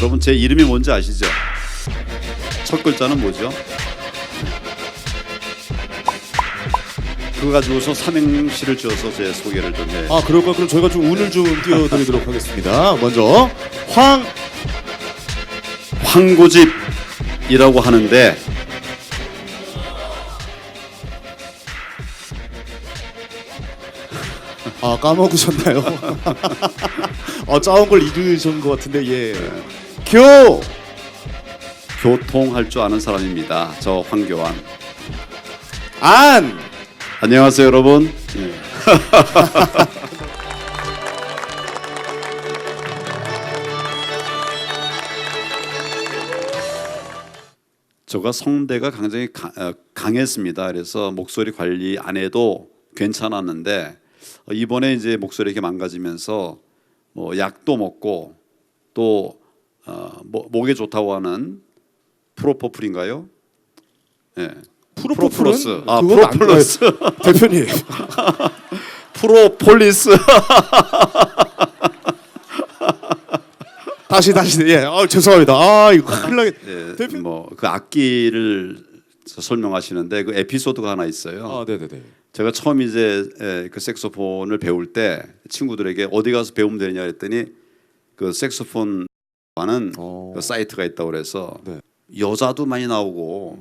여러분 제 이름이 뭔지 아시죠? 첫 글자는 뭐죠? 그거 가지고서 삼행시를 지어서 제 소개를 좀 해. 아 그럴까 그럼 저희가 좀 운을 좀 띄워드리도록 하겠습니다. 먼저 황 황고집이라고 하는데 아 까먹으셨나요? 아 짜온 걸 잃으신 것 같은데 예. 교 교통할 줄 아는 사람입니다. 저 황교안. 안 안녕하세요, 여러분. 예. 제가 성대가 굉장히 가- 어, 강했습니다. 그래서 목소리 관리 안 해도 괜찮았는데 어, 이번에 이제 목소리 이렇게 망가지면서 뭐 약도 먹고 또 어, 뭐, 목에 좋다고 하는 프로포플인가요? 예. 프로포플은 프로플러스. 아, 프로플러스. 돼요. 대표님 프로폴리스. 다시 다시 예. 아 죄송합니다. 아 이거 큰일 나겠. 예, 대표- 뭐그 악기를 설명하시는데 그 에피소드가 하나 있어요. 아 네 네 네. 제가 처음 이제 에, 그 색소폰을 배울 때 친구들에게 어디 가서 배우면 되냐 그랬더니 그 색소폰 하는 어. 그 사이트가 있다고 그래서 네. 여자도 많이 나오고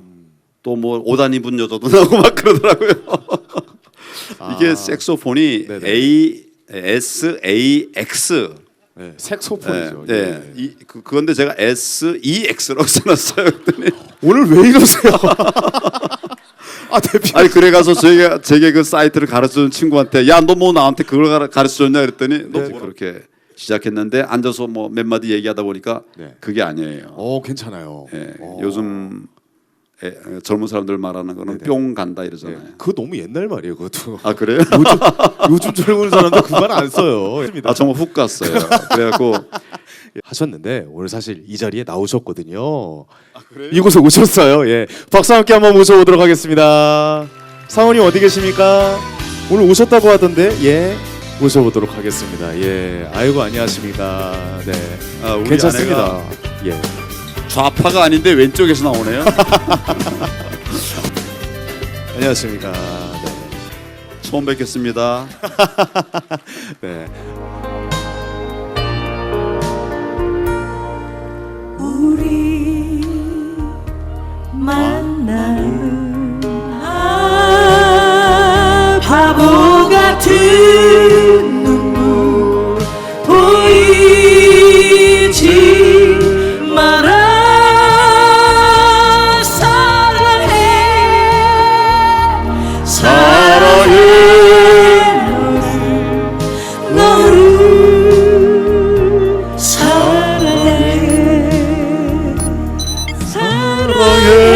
또 뭐 옷안 입은 여자도 나오고 막 그러더라고요. 이게 아. 색소폰이 네네. A S A X 네, 색소폰이죠. 네, 예. 네. 이, 그, 그건데 제가 S E X라고 써놨어요. 그랬더니 오늘 왜 이러세요? 아 대표. 아니 그래 가서 제가 제게 그 사이트를 가르쳐준 친구한테 야 너 뭐 나한테 그걸 가르쳐줬냐 그랬더니 너 네. 그렇게 시작했는데 앉아서 뭐 몇 마디 얘기하다 보니까 네. 그게 아니에요. 어 괜찮아요. 예, 어. 요즘 에, 젊은 사람들 말하는 거는 네네. 뿅 간다 네. 이러잖아요. 그거 너무 옛날 말이에요. 그것도. 아 그래요? 요즘 젊은 사람들 그 말 안 써요. 아 정말 훅 갔어요. 그래갖고 하셨는데 오늘 사실 이 자리에 나오셨거든요. 이곳에 오셨어요. 예, 박수 함께 한번 모셔보도록 하겠습니다. 사원님 어디 계십니까? 오늘 오셨다고 하던데 예 모셔보도록 하겠습니다. 예, 아이고 안녕하십니까? 네, 아, 우리 괜찮습니다. 아내가 예, 좌파가 아닌데 왼쪽에서 나오네요. 안녕하십니까? 처음 뵙겠습니다. 네, 사랑해.